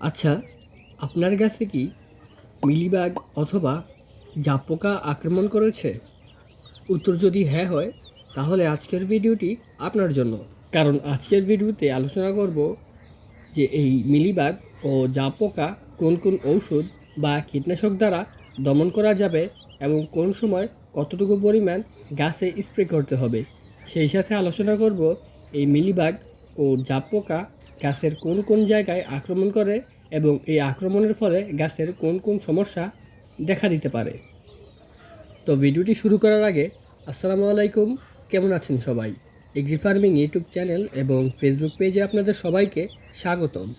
আচ্ছা আপনার গাছে কি মিলিবাগ অথবা জাপ পোকা আক্রমণ করেছে? উত্তর যদি হ্যাঁ হয়, তাহলে আজকের ভিডিওটি আপনার জন্য। কারণ আজকের ভিডিওতে আলোচনা করব যে এই মিলিবাগ ও জাপ পোকা কোন কোন ঔষধ বা কীটনাশক দ্বারা দমন করা যাবে এবং কোন সময় কতটুকু পরিমাণ গাছে স্প্রে করতে হবে। সেই সাথে আলোচনা করব এই মিলিবাগ ও জাপ পোকা গাছের কোন কোন জায়গায় আক্রমণ করে এবং এই আক্রমণের ফলে গাছের কোন কোন সমস্যা দেখা দিতে পারে। তো ভিডিওটি শুরু করার আগে, আসসালামু আলাইকুম, কেমন আছেন সবাই? এগ্রি ফার্মিং ইউটিউব চ্যানেল এবং ফেসবুক পেজে আপনাদের সবাইকে স্বাগতম।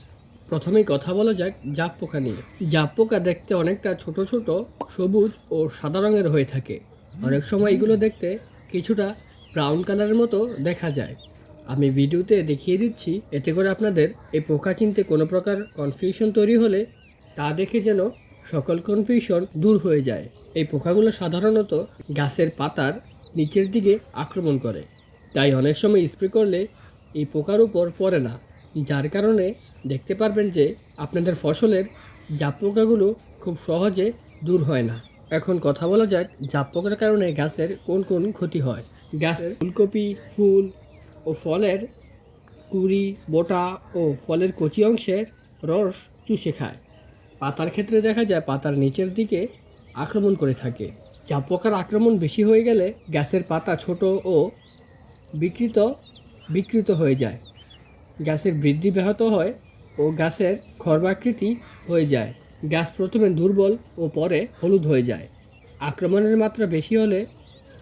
প্রথমেই কথা বলা যাক জাপ পোকা নিয়ে। জাপ পোকা দেখতে অনেকটা ছোট ছোট, সবুজ ও সাদা রঙের হয়ে থাকে। অনেক সময় এগুলো দেখতে কিছুটা ব্রাউন কালারের মতো দেখা যায়। আমি ভিডিওতে দেখিয়ে দিচ্ছি, এতে করে আপনাদের এই পোকা চিনতে কোনো প্রকার কনফিউশন তৈরি হলে তা দেখে যেন সকল কনফিউশন দূর হয়ে যায়। এই পোকাগুলো সাধারণত গাছের পাতার নিচের দিকে আক্রমণ করে। তাই অনেক সময় স্প্রে করলে এই পোকার উপর পড়ে না, যার কারণে দেখতে পারবেন যে আপনাদের ফসলের জাপ পোকাগুলো খুব সহজে দূর হয় না। এখন কথা বলা যাক জাপ পোকার কারণে গাছের কোন কোন ক্ষতি হয়। গাছের ফুলকপি, ফুল ও ফলের কুড়ি বোটা ও ফলের কচি অংশের রস চুষে খায়। পাতার ক্ষেত্রে দেখা যায় পাতার নিচের দিকে আক্রমণ করে থাকে। জাপ পোকার আক্রমণ বেশি হয়ে গেলে গ্যাসের পাতা ছোট ও বিকৃত বিকৃত হয়ে যায়। গাছের বৃদ্ধি ব্যাহত হয় ও গাছের খর্বাকৃতি হয়ে যায়। গাছ প্রথমে দুর্বল ও পরে হলুদ হয়ে যায়। আক্রমণের মাত্রা বেশি হলে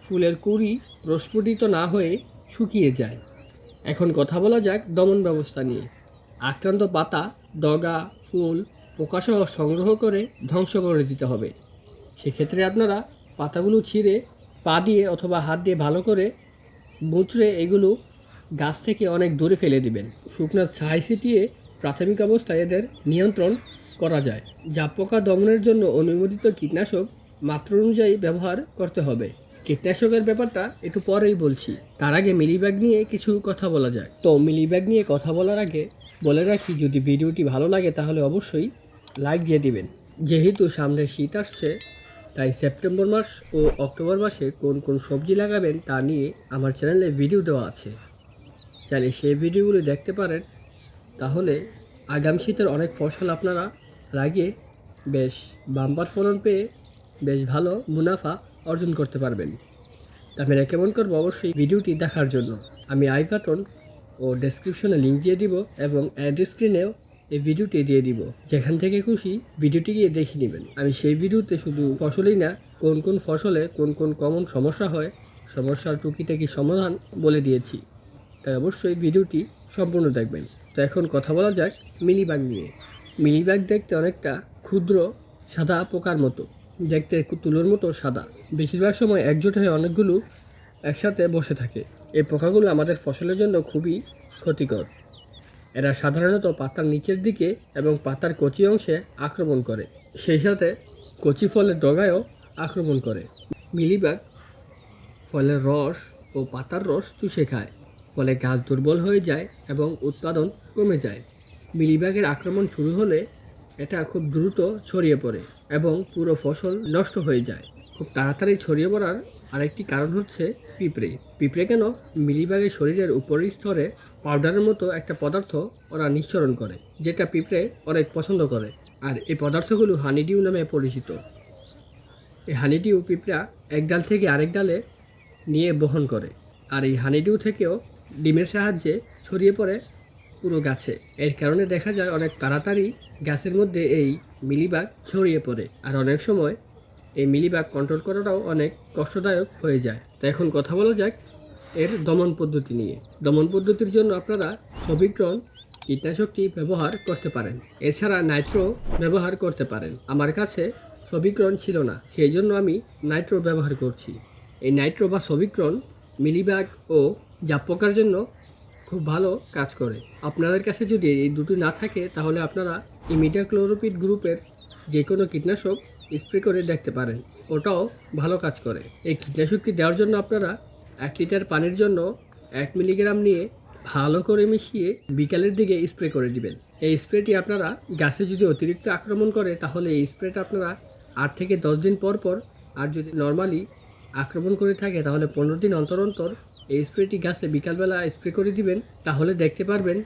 ফুলের কুড়ি প্রস্ফুটিত না হয়ে শুকিয়ে যায়। এখন কথা বলা যাক দমন ব্যবস্থা নিয়ে। আক্রান্ত পাতা, ডগা, ফুল, পোকাসহ সংগ্রহ করে ধ্বংস করে দিতে হবে। সেক্ষেত্রে আপনারা পাতাগুলো ছিঁড়ে পা দিয়ে অথবা হাত দিয়ে ভালো করে মুচড়ে এগুলো গাছ থেকে অনেক দূরে ফেলে দিবেন। শুকনো ছাই ছিটিয়ে প্রাথমিক অবস্থায় এদের নিয়ন্ত্রণ করা যায় জাপ পোকা দমনের জন্য অনুমোদিত কীটনাশক মাত্রা অনুযায়ী ব্যবহার করতে হবে। কীটনাশকের ব্যাপারটা একটু পরেই বলছি। তার আগে মিলিব্যাগ নিয়ে কিছু কথা বলা যায় তো মিলিব্যাগ নিয়ে কথা বলার আগে বলে রাখি, যদি ভিডিওটি ভালো লাগে তাহলে অবশ্যই লাইক দিয়ে দিবেন। যেহেতু সামনে শীত আসছে, তাই সেপ্টেম্বর মাস ও অক্টোবর মাসে কোন কোন সবজি লাগাবেন তা নিয়ে আমার চ্যানেলে ভিডিও দেওয়া আছে। চাইলে সেই ভিডিওগুলো দেখতে পারেন। তাহলে আগাম শীতের অনেক ফসল আপনারা লাগিয়ে বেশ বাম্পার ফলন পেয়ে বেশ ভালো মুনাফা অর্জন করতে পারবেন। তা আমি রেকমেন্ড করব অবশ্যই ভিডিওটি দেখার জন্য। আমি আই বাটন ও ডেসক্রিপশনে লিঙ্ক দিয়ে দিব এবং অ্যাড স্ক্রিনেও এই ভিডিওটি দিয়ে দিব। যেখান থেকে খুশি ভিডিওটি গিয়ে দেখে নেবেন। আমি সেই ভিডিওতে শুধু ফসলই না, কোন কোন ফসলে কোন কোন কমন সমস্যা হয়, সমস্যার টুকিটাকি সমাধান বলে দিয়েছি। তাই অবশ্যই ভিডিওটি সম্পূর্ণ দেখবেন। তো এখন কথা বলা যাক মিলিবাগ নিয়ে। মিলিবাগ দেখতে অনেকটা ক্ষুদ্র, সাদা পোকার মতো। দেখতে তুলোর মতো সাদা। বেশিরভাগ সময় একজোট হয়ে অনেকগুলো একসাথে বসে থাকে। এই পোকাগুলো আমাদের ফসলের জন্য খুবই ক্ষতিকর। এরা সাধারণত পাতার নিচের দিকে এবং পাতার কচি অংশে আক্রমণ করে। সেই সাথে কচি ফলের ডগায়ও আক্রমণ করে। মিলিবাগ ফলের রস ও পাতার রস চুষে খায়। ফলে গাছ দুর্বল হয়ে যায় এবং উৎপাদন কমে যায়। মিলিবাগের আক্রমণ শুরু হলে এটা খুব দ্রুত ছড়িয়ে পড়ে এবং পুরো ফসল নষ্ট হয়ে যায়। খুব তাড়াতাড়ি ছড়িয়ে পড়ার আরেকটি কারণ হচ্ছে পিঁপড়ে। পিঁপড়ে কেন মিলিবাগের শরীরের উপরের স্তরে পাউডারের মতো একটা পদার্থ ওরা নিঃসরণ করে, যেটা পিঁপড়ে অনেক পছন্দ করে। আর এই পদার্থগুলো হানিডিউ নামে পরিচিত। এই হানিডিউ পিঁপড়া এক ডাল থেকে আরেক ডালে নিয়ে বহন করে। আর এই হানিডিউ থেকেও ডিমের সাহায্যে ছড়িয়ে পড়ে পুরো গাছে। এর কারণে দেখা যায় অনেক তাড়াতাড়ি গাছের মধ্যে এই মিলিবাগ ছড়িয়ে পড়ে। আর অনেক সময় এই মিলিবাগ কন্ট্রোল করাটাও অনেক কষ্টদায়ক হয়ে যায়। তো এখন কথা বলা যাক এর দমন পদ্ধতি নিয়ে। দমন পদ্ধতির জন্য আপনারা সবিক্রণ কীটনাশকটি ব্যবহার করতে পারেন। এছাড়া নাইট্রো ব্যবহার করতে পারেন। আমার কাছে সবিক্রণ ছিল না, সেই জন্য আমি নাইট্রো ব্যবহার করছি। এই নাইট্রো বা সবিক্রণ মিলিবাগ ও জাপ পোকার জন্য খুব ভালো কাজ করে। আপনাদের কাছে যদি এই দুটি না থাকে, তাহলে আপনারা ইমিডিয়া ক্লোরোপিড গ্রুপের যে কোনো কীটনাশক স্প্রে করে দেখতে পারেন। ওটাও ভালো কাজ করে। এই কীটনাশকটি দেওয়ার জন্য আপনারা এক লিটার পানির জন্য এক মিলিগ্রাম নিয়ে ভালো করে মিশিয়ে বিকালের দিকে স্প্রে করে দিবেন। এই স্প্রেটি আপনারা গাছে যদি অতিরিক্ত আক্রমণ করে, তাহলে এই স্প্রেটা আপনারা আট থেকে দশ দিন পর পর আর যদি নর্মালি আক্রমণ করে থাকে, তাহলে পনেরো দিন অন্তর অন্তর এই স্প্রেটি গাছে বিকালবেলা স্প্রে করে দিবেন। তাহলে দেখতে পারবেন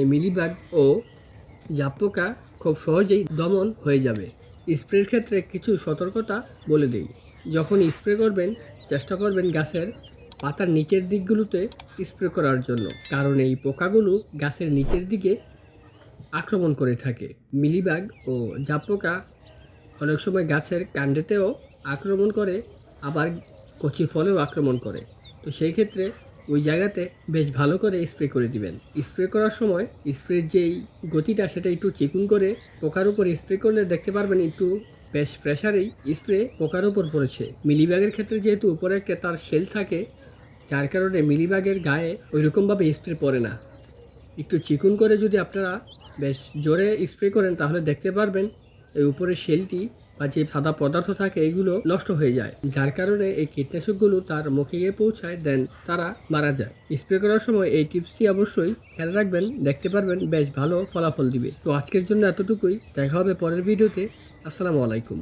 এই মিলিবাগ ও জাপ পোকা খুব সহজেই দমন হয়ে যাবে। স্প্রের ক্ষেত্রে কিছু সতর্কতা বলে দিই। যখন স্প্রে করবেন, চেষ্টা করবেন গাছের পাতার নিচের দিকগুলোতে স্প্রে করার জন্য, কারণ এই পোকাগুলো গাছের নিচের দিকে আক্রমণ করে থাকে। মিলিবাগ ও জাপ পোকা অনেক সময় গাছের কাণ্ডেতেও আক্রমণ করে, আবার কচি ফলেও আক্রমণ করে। তো সেই ক্ষেত্রে ওই জায়গাতে বেশ ভালো করে স্প্রে করে দিবেন। স্প্রে করার সময় স্প্রের যেই গতিটা সেটা একটু চিকুন করে পোকার উপর স্প্রে করলে দেখতে পারবেন একটু বেশ প্রেশারেই স্প্রে পোকার উপর পড়েছে। মিলিবাগের ক্ষেত্রে যেহেতু উপরে একটা তার শেল থাকে, যার কারণে মিলিবাগের গায়ে ওইরকমভাবে স্প্রে পড়ে না। একটু চিকুন করে যদি আপনারা বেশ জোরে স্প্রে করেন তাহলে দেখতে পারবেন এই উপরের শেলটি বা যে সাদা পদার্থ থাকে এগুলো নষ্ট হয়ে যায়। যার কারণে এই কীটনাশকগুলো তার মুখে গিয়ে পৌঁছায়, দেন তারা মারা যায়। স্প্রে করার সময় এই টিপসটি অবশ্যই খেয়াল রাখবেন, দেখতে পারবেন, বেশ ভালো ফলাফল দিবে। তো আজকের জন্য এতটুকুই। দেখা হবে পরের ভিডিওতে। আসসালামু আলাইকুম।